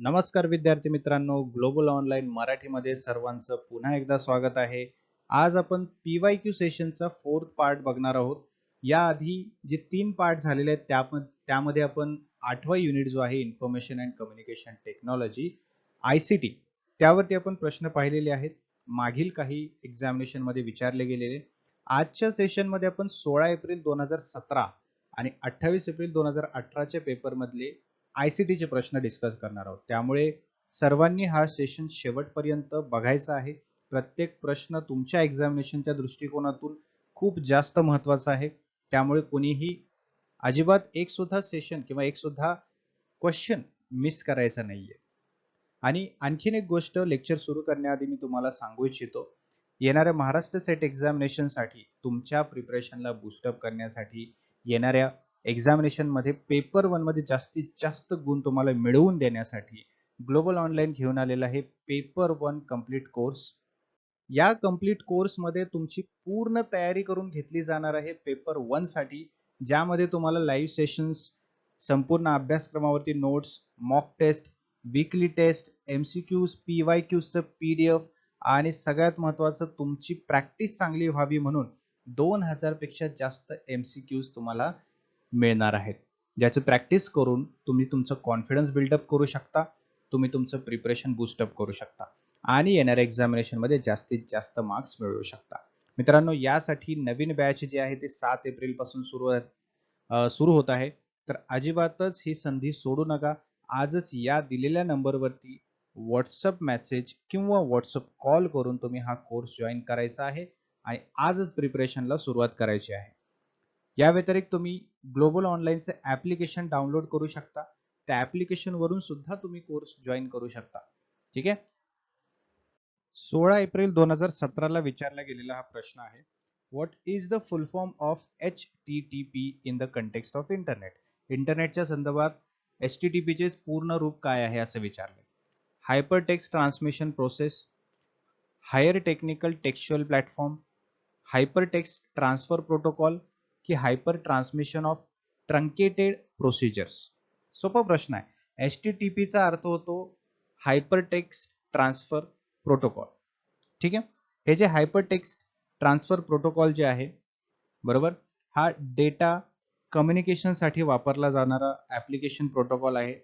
नमस्कार विद्यार्थी मित्रांनो ग्लोबल ऑनलाईन मराठीमध्ये सर्वांचं पुन्हा एकदा स्वागत आहे. आज आपण पी वाय क्यू सेशनचा फोर्थ पार्ट बघणार आहोत. याआधी जे तीन पार्ट झालेले आहेत त्या त्यामध्ये आपण आठवा युनिट जो आहे information and communication technology I C T त्यावरती आपण प्रश्न पाहिलेले आहेत. मागील काही एक्झामिनेशनमध्ये विचारले गेलेले. आजच्या सेशनमध्ये आपण सोळा एप्रिल दोन हजार सतरा आणि अठ्ठावीस एप्रिल दोन हजार अठराच्या पेपरमधले आय सी टीचे प्रश्न डिस्कस करणार आहोत. त्यामुळे सर्वांनी हा सेशन शेवटपर्यंत बघायचा आहे. प्रत्येक प्रश्न तुमच्या एक्झामिनेशनच्या दृष्टिकोनातून खूप जास्त महत्त्वाचा आहे. त्यामुळे कोणीही अजिबात एक सुद्धा सेशन किंवा एक सुद्धा क्वेश्चन मिस करायचा नाहीये. आणि आणखीन एक गोष्ट लेक्चर सुरू करण्याआधी मी तुम्हाला सांगू इच्छितो. येणाऱ्या महाराष्ट्र सेट एक्झामिनेशनसाठी तुमच्या प्रिपरेशनला बुस्टअप करण्यासाठी येणाऱ्या एक्झामिनेशनमध्ये पेपर वनमध्ये जास्तीत जास्त गुण तुम्हाला मिळवून देण्यासाठी ग्लोबल ऑनलाईन घेऊन आलेला आहे पेपर वन कंप्लीट कोर्स या कंप्लीट कोर्समध्ये तुमची पूर्ण तयारी करून घेतली जाणार आहे पेपर वनसाठी ज्यामध्ये तुम्हाला लाईव्ह सेशन्स संपूर्ण अभ्यासक्रमावरती notes mock test weekly test MCQs P Y क्यूजचं P D F आणि सगळ्यात महत्वाचं तुमची प्रॅक्टिस चांगली व्हावी म्हणून दोन हजारपेक्षा जास्त एमसीक्यूज तुम्हाला मिळणार आहेत. ज्याचं प्रॅक्टिस करून तुम्ही तुमचं कॉन्फिडन्स बिल्डअप करू शकता. तुम्ही तुमचं प्रिपरेशन बुस्टअप करू शकता. आणि येणाऱ्या एक्झामिनेशनमध्ये जास्तीत जास्त मार्क्स मिळवू शकता. मित्रांनो यासाठी नवीन बॅच जे आहे ते सात एप्रिलपासून सुरू सुरू होत आहे. तर अजिबातच ही संधी सोडू नका. आजच या दिलेल्या नंबरवरती व्हॉट्सअप मेसेज किंवा व्हॉट्सअप कॉल करून तुम्ही हा कोर्स जॉईन करायचा आहे. आणि आजच प्रिपरेशनला सुरुवात करायची आहे. या व्यतिरिक्त तुम्ही ग्लोबल ऑनलाईनचे ऍप्लिकेशन डाउनलोड करू शकता. त्या ऍप्लिकेशन वरून सुद्धा तुम्ही कोर्स जॉईन करू शकता. ठीक आहे? सोळा एप्रिल दोन हजार सतराला विचारला गेलेला हा प्रश्न आहे. What is the full form of H T T P in the context of internet इंटरनेटच्या संदर्भात एच टी टी पीचे पूर्ण रूप काय आहे असं विचारले. Hyper text transmission process higher technical textual platform hyper text transfer protocol की hyper transmission of truncated procedures सोपा प्रश्न आहे. एस टी टी पीचा अर्थ होतो हायपर टेक्स्ट ट्रान्सफर प्रोटोकॉल ठीक आहे? हे जे हायपर टेक्स्ट ट्रान्सफर प्रोटोकॉल जे आहे बरोबर? हा डेटा कम्युनिकेशनसाठी वापरला जाणारा ऍप्लिकेशन प्रोटोकॉल आहे.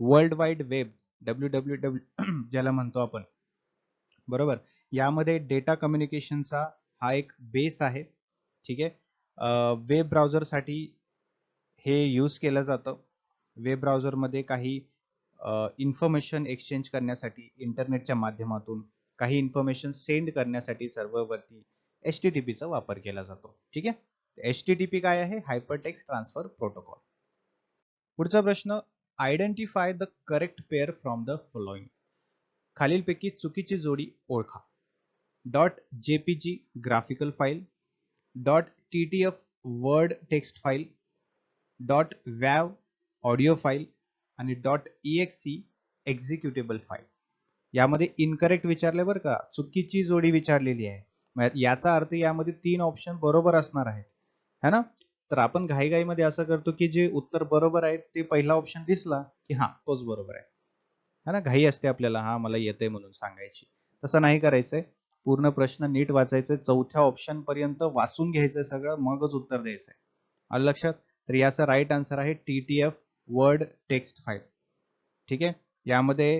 World wide web W W W ज्याला म्हणतो आपण. बरोबर? यामध्ये डेटा कम्युनिकेशनचा हा एक बेस आहे. ठीक आहे? वेब ब्राउझरसाठी हे यूज केलं जातं. वेब ब्राउझरमध्ये काही इन्फॉर्मेशन एक्सचेंज करण्यासाठी इंटरनेटच्या माध्यमातून काही इन्फॉर्मेशन सेंड करण्यासाठी सर्व्हरवरती एच टी टी पीचा वापर केला जातो. ठीक आहे? एच टी टी पी काय आहे? Hypertext transfer protocol. पुढचा प्रश्न identify the correct pair from the following. खालीलपैकी चुकीची जोडी ओळखा. Dot JPG graphical file dot TTF word text file dot वॅव audio file आणि dot E C executable file यामध्ये इनकरेक्ट विचारले बरं का. चुकीची जोडी विचारलेली आहे. याचा अर्थ यामध्ये तीन ऑप्शन बरोबर असणार आहेत. है ना? तर आपण घाईघाईमध्ये असं करतो की जे उत्तर बरोबर आहे ते पहिला ऑप्शन दिसला की हा तोच बरोबर आहे. है ना? घाई असते आपल्याला. हा मला येते म्हणून सांगायची. तसं नाही करायचंय. पूर्ण प्रश्न नीट वाचायचे. चौथ्या ऑप्शन पर्यंत वाचून घ्यायचं सगळं मगच उत्तर द्यायचंय. आलं लक्षात? तर याचा राईट आन्सर आहे T T F word text file ठीक आहे? यामध्ये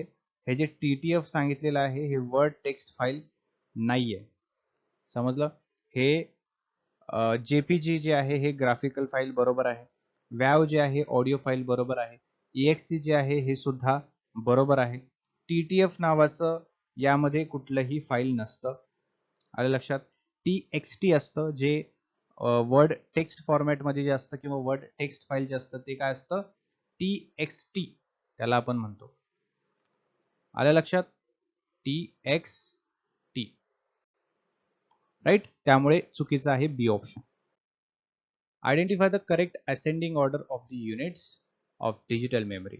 हे जे टी टी एफ सांगितलेलं आहे हे वर्ड टेक्स्ट फाईल नाहीये. समजलं? हे जेपीजी जे आहे हे ग्राफिकल फाईल बरोबर आहे. वॅव जे आहे ऑडिओ फाईल बरोबर आहे. ई एस सी जे आहे हे सुद्धा बरोबर आहे. टी टी एफ नावाचं यामध्ये कुठलंही फाईल नसतं. आलं लक्षात? टी एक्स टी असतं जे वर्ड टेक्स्ट फॉर्मॅटमध्ये जे असतं किंवा वर्ड टेक्स्ट फाईल जे असतं ते काय असतं? टी एक्स टी त्याला आपण म्हणतो. आल्या लक्षात? टी एक्स टी राईट त्यामुळे चुकीचं आहे B option identify the correct ascending order of the units of digital memory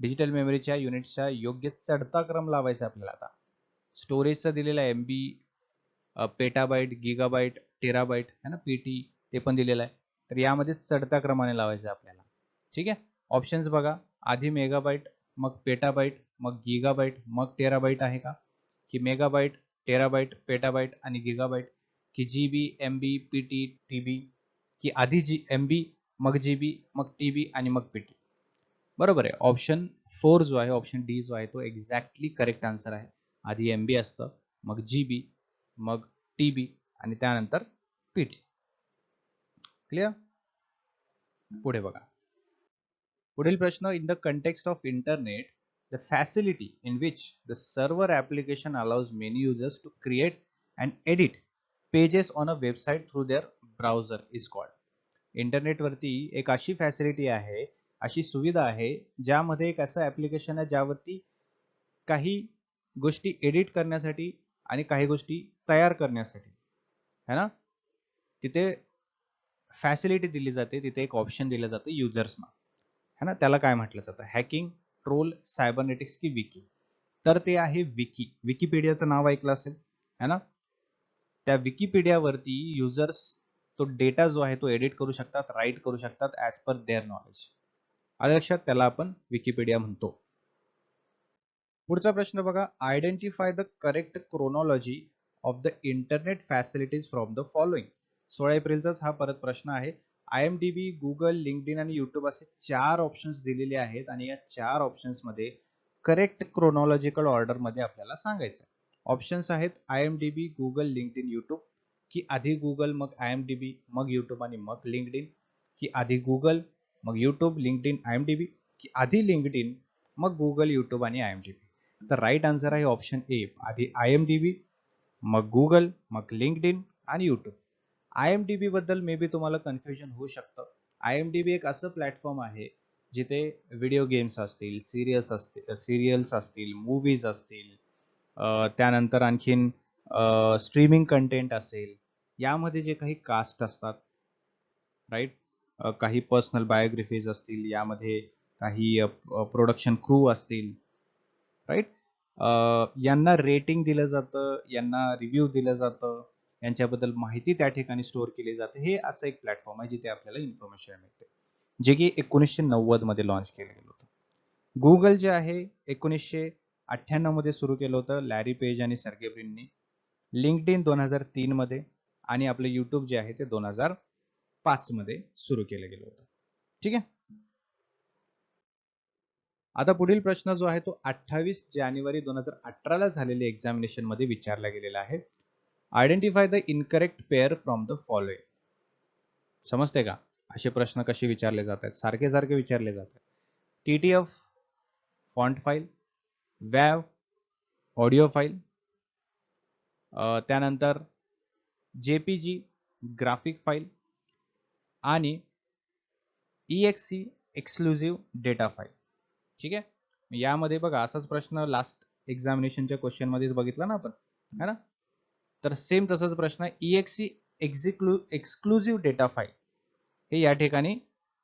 digital मेमरीच्या युनिट्सचा योग्य चढता क्रम लावायचा आपल्याला आता. स्टोरेजचं दिलेलं आहे एम बी पेटाबाईट गिगाबाईट टेराबाईट है ना पी टी ते पण दिलेलं आहे. तर यामध्ये चढत्या क्रमाने लावायचं आपल्याला. ठीक आहे? ऑप्शन्स बघा. आधी मेगाबाईट मग पेटाबाईट मग गिगाबाईट मग टेराबाईट आहे का? की मेगाबाईट टेराबाईट पेटाबाईट आणि गिगाबाईट की G B M B P T T B की आधी जी एम बी मग जी बी मग टी बी आणि मग पी टी बरोबर आहे. ऑप्शन फोर जो आहे ऑप्शन डी जो आहे तो एक्झॅक्टली करेक्ट आन्सर आहे. आधी एम बी असतं मग जी बी मग टी बी आणि त्यानंतर पी टी क्लिअर पुढे बघा. पुढील प्रश्न in the context of internet the facility in which the server application allows many users to create and edit pages on a website through their browser is called इंटरनेटवरती एक अशी facility आहे अशी सुविधा आहे ज्यामध्ये एक असं ऍप्लिकेशन आहे ज्यावरती काही गोष्टी एडिट करण्यासाठी आणि काही गोष्टी तयार करण्यासाठी. है ना? तिथे फॅसिलिटी दिली जाते तिथे एक ऑप्शन दिलं जातं युजर्सना है ना? त्याला काय म्हटलं जातं? हॅकिंग ट्रोल सायबरनेटिक्स की विकी तर ते आहे विकी विकिपीडियाचं नाव ऐकलं असेल? है ना? त्या विकिपीडियावरती युजर्स तो डेटा जो आहे तो एडिट करू शकतात राईट करू शकतात ॲज पर देअर नॉलेज आलं लक्षात? त्याला आपण विकिपीडिया म्हणतो. पुढचा प्रश्न बघा. Identify the correct chronology of the internet facilities from the following सोळा एप्रिलचाच हा परत प्रश्न आहे. I M D B Google LinkedIn आणि युट्यूब असे चार ऑप्शन्स दिलेले आहेत आणि या चार ऑप्शन्समध्ये करेक्ट क्रोनॉलॉजिकल ऑर्डरमध्ये आपल्याला सांगायचं आहे ऑप्शन्स आहेत I M D B Google LinkedIn YouTube की आधी गुगल मग आय एम डी बी मग युट्यूब आणि मग लिंकडिन की आधी गुगल मग YouTube LinkedIn I M D B की आधी लिंकडिन मग गुगल यूट्यूब आणि आय एम डी बी तर राईट आन्सर आहे ऑप्शन ए आधी आय एम डी बी मग गुगल मग लिंकडिन आणि YouTube I M D B बद्दल मे बी तुम्हाला कन्फ्युजन होऊ शकतं. आय एम डी बी एक असं प्लॅटफॉर्म आहे जिथे व्हिडिओ गेम्स असतील सिरियल्स असतील सिरियल्स असतील मूवीज असतील त्यानंतर आणखीन स्ट्रीमिंग कंटेंट असेल यामध्ये जे काही कास्ट असतात राईट काही पर्सनल बायोग्राफीज असतील यामध्ये काही प्रोडक्शन क्रू असतील राईट यांना रेटिंग दिलं जातं यांना रिव्ह्यू दिलं जातं यांच्याबद्दल माहिती त्या ठिकाणी स्टोअर केली जाते. हे असं एक प्लॅटफॉर्म आहे जिथे आपल्याला इन्फॉर्मेशन मिळते. जे की एकोणीसशे नव्वदमध्ये लॉन्च केलं गेलं होतं. गुगल जे आहे एकोणीसशे अठ्ठ्याण्णवमध्ये सुरू केलं होतं लॅरी पेज आणि सर्गेब्रिननी लिंक्ड इन दोन हजार तीन मध्ये आणि आपलं युट्यूब जे आहे ते दोन हजार पाच मध्ये सुरू केलं गेलं होतं. ठीक आहे? आता पुढील प्रश्न जो आहे तो अठ्ठावीस जानेवारी दोन हजार अठराला झालेल्या एक्झामिनेशनमध्ये विचारला गेलेला आहे. Identify the incorrect pair from the following समजते का? असे प्रश्न कसे विचारले जात आहेत? सारखे सारखे विचारले जात आहेत. टीटीएफ फॉन्ट फाईल वॅव ऑडिओ फाईल त्यानंतर जेपीजी ग्राफिक फाईल आणि E X C exclusive data file ठीक आहे? यामध्ये बघा असाच प्रश्न लास्ट एक्झामिनेशनच्या क्वेश्चन मध्येच बघितला ना आपण? है ना? तर सेम तसाच प्रश्न ई एक्स सी एक्झिक्लु एक्सक्लुझिव्ह डेटा फाईल हे या ठिकाणी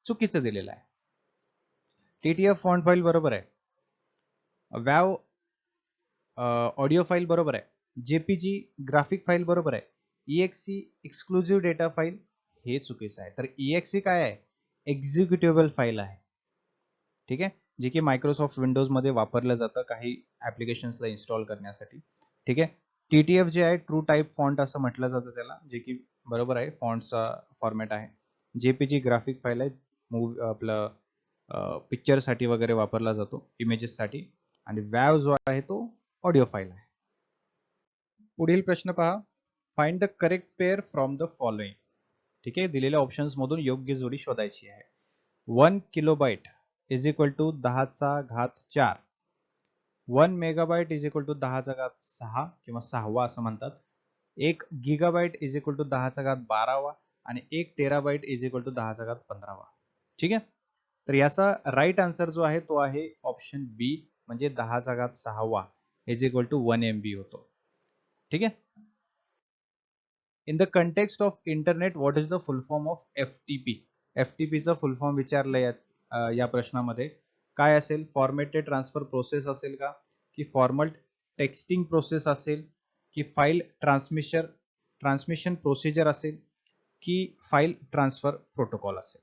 चुकीचं दिलेलं आहे. टीटीएफ फॉन्ट फाईल बरोबर आहे. वॅव ऑडिओ फाईल बरोबर आहे. जेपीजी ग्राफिक फाईल बरोबर आहे. E X C exclusive data file हे चुकीचं आहे. तर ई काय आहे? एक्झिक्युटेबल फाईल आहे. ठीक आहे? जे की मायक्रोसॉफ्ट विंडोजमध्ये वापरलं जातं काही ॲप्लिकेशन्सला इन्स्टॉल करण्यासाठी. ठीक आहे? टी टी एफ जे आहे ट्रू टाईप फॉन्ट असं म्हटलं जातं त्याला जे की बरोबर आहे फॉन्टचा फॉर्मॅट आहे. J P G graphic file आहे मूवी आपलं पिक्चरसाठी वगैरे वापरला जातो इमेजेससाठी आणि वॅव जो आहे तो ऑडिओ फाईल आहे. पुढील प्रश्न पहा. Find the correct pair from the following ठीक आहे? दिलेल्या ऑप्शन्स मधून योग्य जोडी शोधायची आहे. One kilobyte is equal to दहाचा घात चार. One megabyte is equal to दहाचा घात सहा किंवा सहावा असं म्हणतात. एक गिगाबाईट इज इक्वल टू दहाचा घात बारावा आणि एक टेराबाईट इज इक्वल टू दहाचा घात पंधरावा. ठीक आहे? तर याचा राईट आन्सर जो आहे तो आहे ऑप्शन बी म्हणजे दहाचा घात सहावा is equal to one M B होतो. ठीक आहे? In the context of internet what is the full form of F T P F T पीचा फुल फॉर्म विचारलं या प्रश्नामध्ये. काय असेल? फॉर्मेटेड ट्रान्सफर प्रोसेस असेल का? की फॉर्मल टेक्स्टिंग प्रोसेस असेल? की फाईल ट्रान्समिशन ट्रान्समिशन प्रोसिजर असेल? की फाईल ट्रान्सफर प्रोटोकॉल असेल?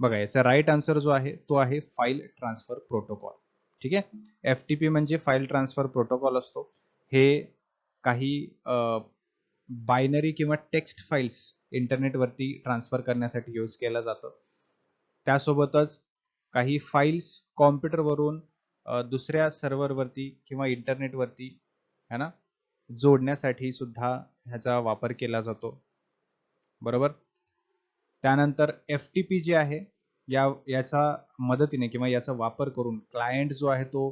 बघा याचा राईट आन्सर जो आहे तो आहे फाईल ट्रान्सफर प्रोटोकॉल ठीक आहे? एफ टी पी म्हणजे फाईल ट्रान्सफर प्रोटोकॉल असतो. हे काही बायनरी किंवा टेक्स्ट फाईल्स इंटरनेटवरती ट्रान्सफर करण्यासाठी यूज केला जातो. त्यासोबतच काही फाईल्स कॉम्प्युटरवरून दुसऱ्या सर्व्हरवरती किंवा इंटरनेटवरती है ना जोडण्यासाठी सुद्धा ह्याचा वापर केला जातो. बरोबर? त्यानंतर एफ टी पी जे आहे या याचा मदतीने किंवा याचा वापर करून क्लायंट जो आहे तो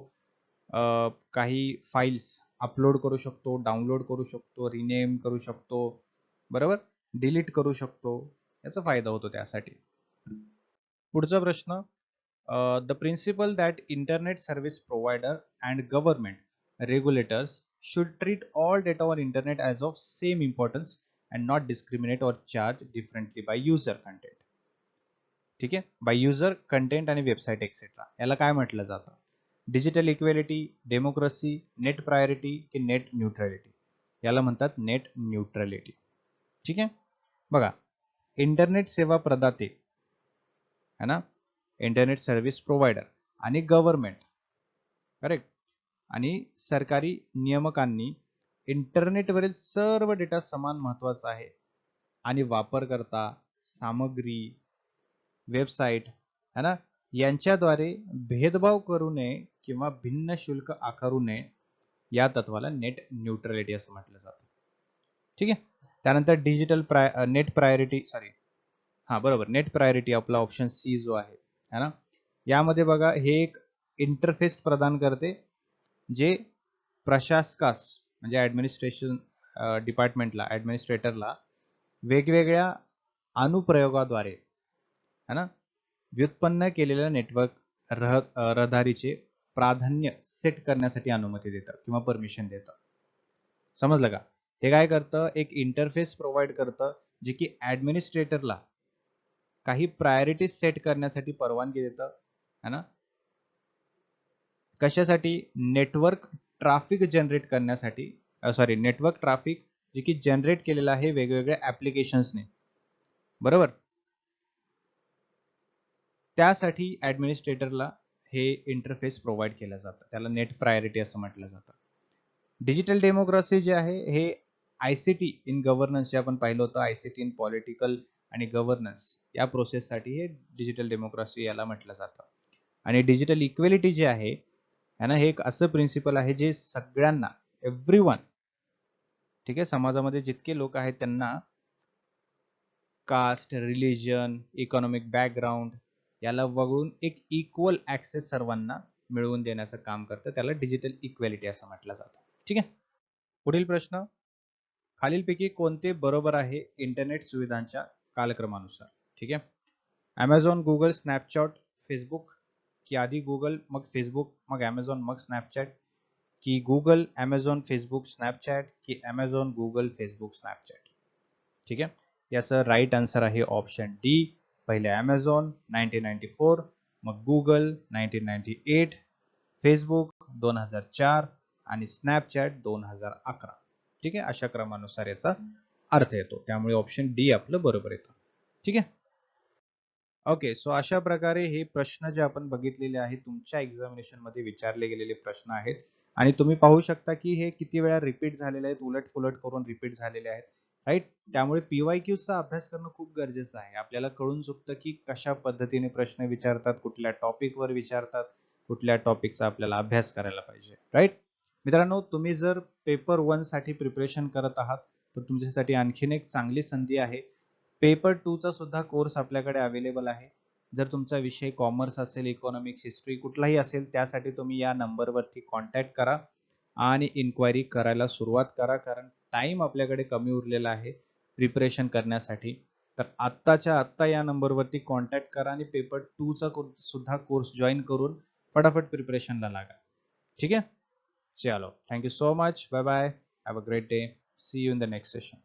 काही फाईल्स अपलोड करू शकतो डाउनलोड करू शकतो रिनेम करू शकतो बरोबर? डिलीट करू शकतो याचा फायदा होतो त्यासाठी. पुढचा प्रश्न the principle that internet service provider and government regulators should treat all data on internet as of same importance and not discriminate or charge differently by user content. ठीक आहे? बाय युजर कंटेंट आणि website etcetera याला काय म्हटलं जातं? Digital equality democracy net priority की net neutrality. याला म्हणतात नेट न्यूट्रॅलिटी. ठीक आहे? बघा इंटरनेट सेवा प्रदाते है ना? इंटरनेट सर्व्हिस प्रोव्हायडर आणि गव्हर्नमेंट. करेक्ट? आणि सरकारी नियमकांनी इंटरनेटवरील सर्व डेटा समान महत्त्वाचा आहे. आणि वापरकर्ता सामग्री वेबसाईट है ना? यांच्याद्वारे भेदभाव करू नये किंवा भिन्न शुल्क आकारू नये या तत्वाला नेट न्यूट्रलिटी असं म्हटलं जातं. ठीक आहे? त्यानंतर डिजिटल प्राय नेट प्रायोरिटी सॉरी हा बरोबर. नेट प्रायोरिटी आपला ऑप्शन सी जो आहे है ना? यामध्ये बघा हे एक इंटरफेस प्रदान करते जे प्रशासकास म्हणजे ऍडमिनिस्ट्रेशन डिपार्टमेंटला ऍडमिनिस्ट्रेटरला वेगवेगळ्या अनुप्रयोगाद्वारे है ना? व्युत्पन्न केलेल्या नेटवर्क रह रहदारीचे प्राधान्य सेट करण्यासाठी अनुमती देतं किंवा परमिशन देतं. समजलं का? हे काय करतं? एक इंटरफेस प्रोव्हाइड करतं जे की ऍडमिनिस्ट्रेटरला काही प्रायोरिटीज सेट करण्यासाठी परवानगी देतं है ना? कशासाठी? नेटवर्क ट्राफिक जनरेट करण्यासाठी सॉरी नेटवर्क ट्राफिक जे की जनरेट केलेलं आहे वेगवेगळ्या ऍप्लिकेशन्सने बरोबर? त्यासाठी ऍडमिनिस्ट्रेटरला हे इंटरफेस प्रोव्हाइड केलं जातं. त्याला नेट प्रायोरिटी असं म्हटलं जातं. डिजिटल डेमोक्रेसी जे आहे हे I C T in governance जे आपण पाहिलं होतं I C T in political आणि गव्हर्नन्स या प्रोसेससाठी हे डिजिटल डेमोक्रेसी याला म्हटलं जातं. आणि डिजिटल इक्वेलिटी जे आहे ना हे एक असं प्रिन्सिपल आहे जे सगळ्यांना एव्हरी वन ठीक आहे समाजामध्ये जितके लोक आहेत त्यांना कास्ट रिलिजन इकॉनॉमिक बॅकग्राऊंड याला वगळून एक इक्वल ऍक्सेस सर्वांना मिळवून देण्याचं काम करतं. त्याला डिजिटल इक्वेलिटी असं म्हटलं जातं. ठीक आहे? पुढील प्रश्न. खालीलपैकी कोणते बरोबर आहे इंटरनेट सुविधांच्या कालक्रमानुसार? ठीक आहे? अमेझॉन गुगल स्नॅपचॅट फेसबुक की आधी गुगल मग फेसबुक मग अमेझॉन मग स्नॅपचॅट की गुगल अमेझॉन फेसबुक स्नॅपचॅट की अमेझॉन गुगल फेसबुक स्नॅपचॅट ठीक आहे? याचं राईट आन्सर आहे ऑप्शन डी पहिले अमेझॉन नाईन्टीन नाईन्टी फोर मग Google nineteen ninety eight Facebook दोन हजार चार आणि स्नॅपचॅट दोन हजार अकरा. ठीक आहे? अशा क्रमानुसार याचा अर्थ येतो. त्यामुळे ऑप्शन डी आपलं बरोबर येतं. ठीक आहे? ओके सो अशा प्रकारे हे प्रश्न जे आपण बघितलेले आहेत तुमच्या एक्झामिनेशनमध्ये विचारले गेलेले प्रश्न आहेत. आणि तुम्ही पाहू शकता की हे किती वेळा रिपीट झालेले आहेत उलट फुलट करून रिपीट झालेले आहेत. राईट त्यामुळे पीवाय चा अभ्यास करणं खूप गरजेचं आहे. आपल्याला कळून चुकतं की कशा पद्धतीने प्रश्न विचारतात कुठल्या टॉपिकवर विचारतात कुठल्या टॉपिकचा आपल्याला अभ्यास करायला पाहिजे. राईट मित्रांनो तुम्ही जर पेपर वनसाठी प्रिपरेशन करत आहात तर तुमच्यासाठी आणखीन एक चांगली संधी आहे. पेपर टू चा सुद्धा कोर्स आपल्याकडे अवेलेबल आहे. जर तुमचा विषय कॉमर्स असेल इकॉनॉमिक्स हिस्ट्री कुठलाही असेल त्यासाठी तुम्ही या नंबरवरती कॉन्टॅक्ट करा आणि इन्क्वायरी करायला सुरुवात करा. कारण टाइम आपल्याकडे कमी उरलेला आहे प्रिपरेशन करण्यासाठी. तर आत्ताच्या आत्ता या नंबरवरती कॉन्टॅक्ट करा आणि पेपर टू चा सुद्धा कोर्स जॉईन करून फटाफट प्रिपरेशनला लागा. ठीक आहे? चलो. Thank you so much bye bye have a great day see you in the next session